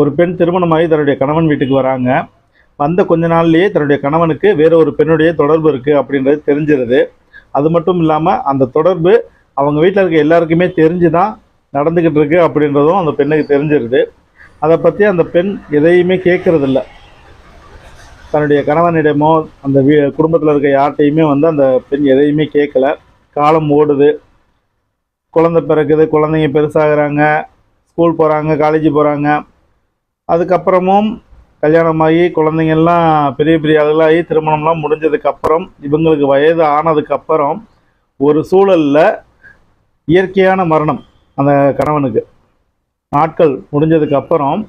ஒரு பெண் திருமணமாகி தன்னுடைய கணவன் வீட்டுக்கு வராங்க. வந்த கொஞ்ச நாள்லேயே தன்னுடைய கணவனுக்கு வேற ஒரு பெண்ணுடைய தொடர்பு இருக்குது அப்படின்றது தெரிஞ்சிருது. அது மட்டும் இல்லாமல் அந்த தொடர்பு அவங்க வீட்டில் இருக்க எல்லாருக்குமே தெரிஞ்சு தான் நடந்துக்கிட்டு இருக்கு அப்படின்றதும் அந்த பெண்ணுக்கு தெரிஞ்சிருது. அதை பற்றி அந்த பெண் எதையுமே கேட்கறதில்ல தன்னுடைய கணவனிடமோ அந்த வீ குடும்பத்தில் இருக்க யார்கிட்டையுமே வந்து அந்த பெண் எதையுமே கேட்கல காலம் ஓடுது. குழந்தை பிறக்குது குழந்தைங்க பெருசாகிறாங்க ஸ்கூல் போகிறாங்க காலேஜ் போகிறாங்க அதுக்கப்புறமும் கல்யாணமாகி குழந்தைங்கள்லாம் பெரிய பெரிய ஆளுகளாகி திருமணம்லாம் முடிஞ்சதுக்கப்புறம் இவங்களுக்கு வயது ஆனதுக்கப்புறம் ஒரு சூழலில் இயற்கையான மரணம் அந்த கணவனுக்கு. நாட்கள் முடிஞ்சதுக்கப்புறம்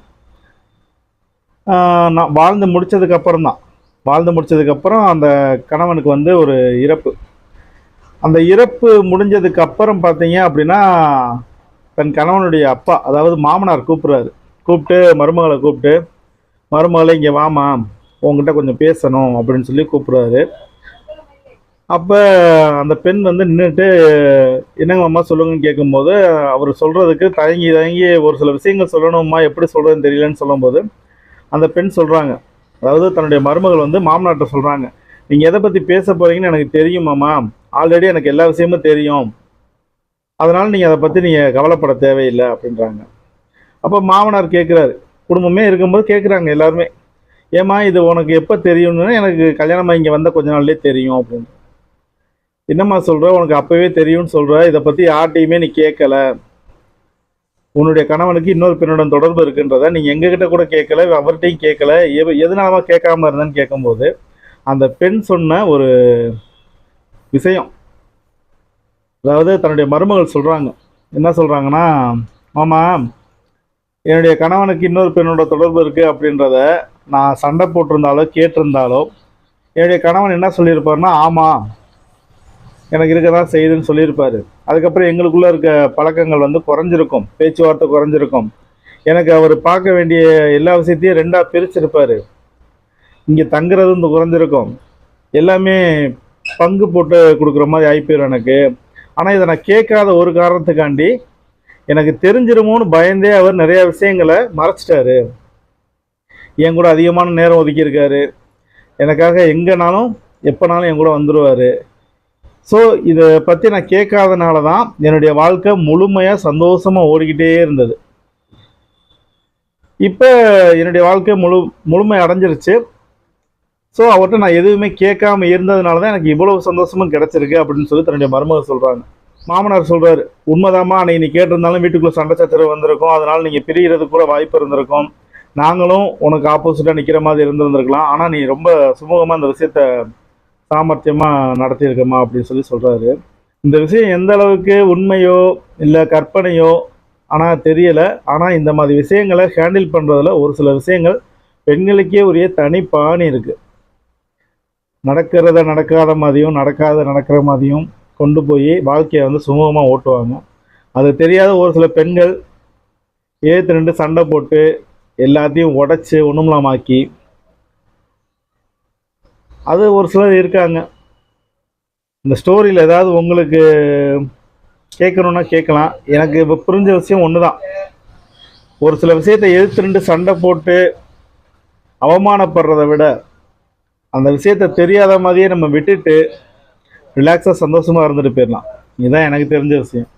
நான் வாழ்ந்து முடிச்சதுக்கப்புறம் தான் வாழ்ந்து முடிச்சதுக்கப்புறம் அந்த கணவனுக்கு வந்து ஒரு இறப்பு. அந்த இறப்பு முடிஞ்சதுக்கப்புறம் பார்த்தீங்க அப்படின்னா தன் கணவனுடைய அப்பா அதாவது மாமனார் கூப்பிட்றாரு. கூப்பிட்டு மருமகளை கூப்பிட்டு மருமகளை இங்கே வாமா உங்ககிட்ட கொஞ்சம் பேசணும் அப்படின்னு சொல்லி கூப்பிட்றாரு அப்போ அந்த பெண் வந்து நின்றுட்டு என்னங்க அம்மா சொல்லுங்கன்னு கேட்கும்போது அவர் சொல்கிறதுக்கு தயங்கி தயங்கி ஒரு சில விஷயங்கள் சொல்லணுமா எப்படி சொல்கிறதுன்னு தெரியலன்னு சொல்லும்போது அந்த பெண் சொல்கிறாங்க அதாவது தன்னுடைய மருமகள் வந்து மாமனாட்ட சொல்கிறாங்க நீங்கள் எதை பற்றி பேச போகிறீங்கன்னு எனக்கு தெரியுமாம்மா ஆல்ரெடி எனக்கு எல்லா விஷயமும் தெரியும். அதனால் நீங்கள் அதை பற்றி நீங்கள் கவலைப்பட தேவையில்லை அப்படின்றாங்க. அப்போ மாமனார் கேட்குறாரு குடும்பமே இருக்கும்போது கேட்குறாங்க எல்லாருமே. ஏம்மா இது உனக்கு எப்போ தெரியும்னு எனக்கு கல்யாணமாக இங்கே வந்தால் கொஞ்ச நாள்லேயே தெரியும் அப்படின்னு. என்னம்மா சொல்கிற உனக்கு அப்போவே தெரியும்னு சொல்கிற இதை பற்றி யார்கிட்டையுமே நீ கேட்கல உன்னுடைய கணவனுக்கு இன்னொரு பெண்ணுடன் தொடர்பு இருக்குன்றத நீங்கள் எங்ககிட்ட கூட கேட்கல அவர்கிட்டையும் கேட்கல எவ எதனாலமா கேட்காம இருந்தேன்னு கேட்கும்போது அந்த பெண் சொன்ன ஒரு விஷயம். அதாவது தன்னுடைய மருமகள் சொல்கிறாங்க என்ன சொல்கிறாங்கன்னா மாமா என்னுடைய கணவனுக்கு இன்னொரு பெண்ணோட தொடர்பு இருக்குது அப்படின்றத நான் சண்டை போட்டிருந்தாலோ கேட்டிருந்தாலோ என்னுடைய கணவன் என்ன சொல்லியிருப்பாருன்னா ஆமாம் எனக்கு இருக்க தான் செய்யுதுன்னு சொல்லியிருப்பார். அதுக்கப்புறம் எங்களுக்குள்ளே இருக்க பழக்கங்கள் வந்து குறைஞ்சிருக்கும் பேச்சுவார்த்தை குறைஞ்சிருக்கும். எனக்கு அவர் பார்க்க வேண்டிய எல்லா விஷயத்தையும் ரெண்டாக பிரிச்சிருப்பார். இங்கே தங்குறது வந்து குறைஞ்சிருக்கும். எல்லாமே பங்கு போட்டு கொடுக்குற மாதிரி ஆயிப்போயிரும் எனக்கு. ஆனால் இதை நான் கேட்காத ஒரு காரணத்துக்காண்டி எனக்கு தெரிஞ்சிருமோன்னு பயந்தே அவர் நிறைய விஷயங்களை மறைச்சிட்டாரு. என் கூட அதிகமான நேரம் ஒதுக்கியிருக்காரு. எனக்காக எங்கேனாலும் எப்போனாலும் என் கூட வந்துடுவார் ஸோ இதை பற்றி நான் கேட்காதனால தான் என்னுடைய வாழ்க்கை முழுமையாக சந்தோஷமாக ஓடிக்கிட்டே இருந்தது. இப்போ என்னுடைய வாழ்க்கை முழு முழுமை அடைஞ்சிருச்சு. ஸோ அவர்கிட்ட நான் எதுவுமே கேட்காம இருந்ததுனால தான் எனக்கு இவ்வளவு சந்தோஷமும் கிடச்சிருக்கு அப்படின்னு சொல்லி தன்னுடைய மருமகள் சொல்கிறாங்க மாமனார் சொல்கிறார் உண்மைதாம்மா அன்னைக்கு நீ கேட்டிருந்தாலும் வீட்டுக்குள்ளே சண்டை சச்சரவு வந்திருக்கும். அதனால் நீங்கள் பிரிகிறதுக்கு கூட வாய்ப்பு இருந்திருக்கும். நாங்களும் உனக்கு ஆப்போசிட்டாக நிற்கிற மாதிரி இருந்திருந்திருக்கலாம். ஆனால் நீ ரொம்ப சுமூகமாக அந்த விஷயத்த சாமர்த்தியமாக நடத்தியிருக்கம்மா அப்படின்னு சொல்லி சொல்கிறாரு இந்த விஷயம் எந்த அளவுக்கு உண்மையோ இல்லை கற்பனையோ ஆனால் தெரியலை. ஆனால் இந்த மாதிரி விஷயங்களை ஹேண்டில் பண்ணுறதுல ஒரு சில விஷயங்கள் பெண்களுக்கே உரிய தனி பாணி இருக்குது நடக்கிறத நடக்காத மாதிரியும் நடக்காத நடக்கிற மாதிரியும் கொண்டு போய் வாழ்க்கையை வந்து சுமூகமாக ஓட்டுவாங்க. அது தெரியாத ஒரு சில பெண்கள் ஏற்று ரெண்டு சண்டை போட்டு எல்லாத்தையும் உடச்சி ஒண்ணுமில்லாமாக்கி அது ஒரு சிலர் இருக்காங்க. இந்த ஸ்டோரியில் ஏதாவது உங்களுக்கு கேட்கணுன்னா கேட்கலாம் எனக்கு இப்போ புரிஞ்ச விஷயம் ஒன்று தான் ஒரு சில விஷயத்தை எழுத்து ரெண்டு சண்டை போட்டு அவமானப்படுறத விட அந்த விஷயத்த தெரியாத மாதிரியே நம்ம விட்டுட்டு ரிலாக்ஸாக சந்தோஷமாக இருந்துட்டு போயிடலாம் இதுதான் எனக்கு தெரிஞ்ச விஷயம்.